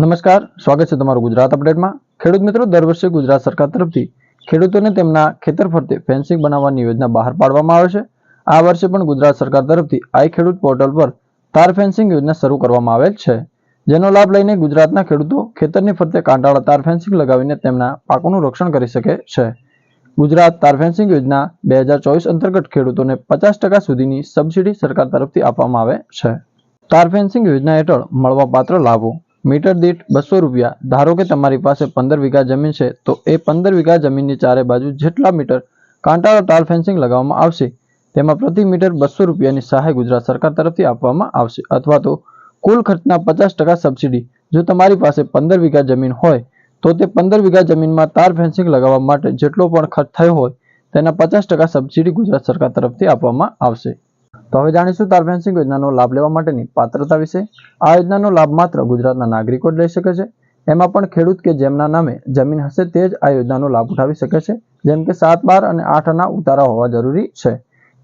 નમસ્કાર, સ્વાગત છે તમારું ગુજરાત અપડેટમાં. ખેડૂત મિત્રો, દર વર્ષે ગુજરાત સરકાર તરફથી ખેડૂતોને તેમના ખેતર ફરતે ફેન્સિંગ બનાવવાની યોજના બહાર પાડવામાં આવે છે. આ વર્ષે પણ ગુજરાત સરકાર તરફથી આઈ ખેડૂત પોર્ટલ પર તાર ફેન્સિંગ યોજના શરૂ કરવામાં આવેલ છે. જેનો લાભ લઈને ગુજરાતના ખેડૂતો ખેતરની ફરતે કાંટાળા તાર ફેન્સિંગ લગાવીને તેમના પાકોનું રક્ષણ કરી શકે છે. ગુજરાત તાર ફેન્સિંગ યોજના બે હજાર ચોવીસ અંતર્ગત ખેડૂતોને પચાસ ટકા સુધીની સબસિડી સરકાર તરફથી આપવામાં આવે છે. તાર ફેન્સિંગ યોજના હેઠળ મળવાપાત્ર લાભો મીટર દીઠ બસો રૂપિયા. ધારો કે તમારી પાસે પંદર વીઘા જમીન છે, તો એ પંદર વીઘા જમીનની ચારે બાજુ જેટલા મીટર કાંટાળા તાર ફેન્સિંગ લગાવવામાં આવશે. તેમાં પ્રતિ મીટર બસો રૂપિયાની સહાય ગુજરાત સરકાર તરફથી આપવામાં આવશે. અથવા તો કુલ ખર્ચના પચાસ ટકા સબસિડી જો તમારી પાસે પંદર વીઘા જમીન હોય, તો તે પંદર વીઘા જમીનમાં તાર ફેન્સિંગ લગાવવા માટે જેટલો પણ ખર્ચ થયો હોય, તેના પચાસ ટકા સબસિડી ગુજરાત સરકાર તરફથી આપવામાં આવશે. તો હવે જાણીશું તાર ફેન્સિંગ યોજનાનો લાભ લેવા માટેની પાત્રતા વિશે. આ યોજનાનો લાભ માત્ર ગુજરાતના નાગરિકો જ લઈ શકે છે. એમાં પણ ખેડૂત કે જેમના નામે જમીન હશે તે જ આ યોજનાનો લાભ ઉઠાવી શકે છે. જેમ કે સાત, બાર અને આઠ આના ઉતારા હોવા જરૂરી છે.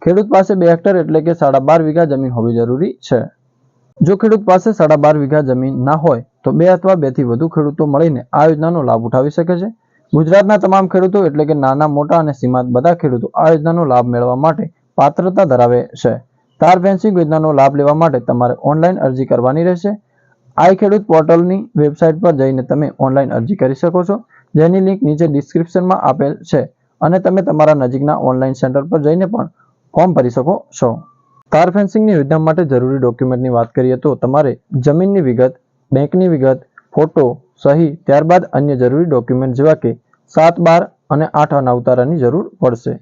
ખેડૂત પાસે બે હેક્ટર એટલે કે સાડા બાર વીઘા જમીન હોવી જરૂરી છે. જો ખેડૂત પાસે સાડા બાર વીઘા જમીન ના હોય, તો બે અથવા બેથી વધુ ખેડૂતો મળીને આ યોજનાનો લાભ ઉઠાવી શકે છે. ગુજરાતના તમામ ખેડૂતો એટલે કે નાના, મોટા અને સીમાંત બધા ખેડૂતો આ યોજનાનો લાભ મેળવવા માટે પાત્રતા ધરાવે છે. તાર ફેન્સિંગ યોજનાનો લાભ લેવા માટે તમારે ઓનલાઈન અરજી કરવાની રહેશે. આઈ ખેડૂત પોર્ટલની વેબસાઇટ પર જઈને તમે ઓનલાઈન અરજી કરી શકો છો, જેની લિંક નીચે ડિસ્ક્રિપ્શનમાં આપેલ છે અને તમે તમારા નજીકના ઓનલાઈન સેન્ટર પર જઈને પણ ફોર્મ ભરી શકો છો. તાર ફેન્સિંગની યોજના માટે જરૂરી ડોક્યુમેન્ટની વાત કરીએ તો તમારે જમીનની વિગત, બેંકની વિગત, ફોટો સહી, ત્યારબાદ અન્ય જરૂરી ડોક્યુમેન્ટ જેવા કે સાત બાર અને આઠ અનાવતારાની જરૂર પડશે.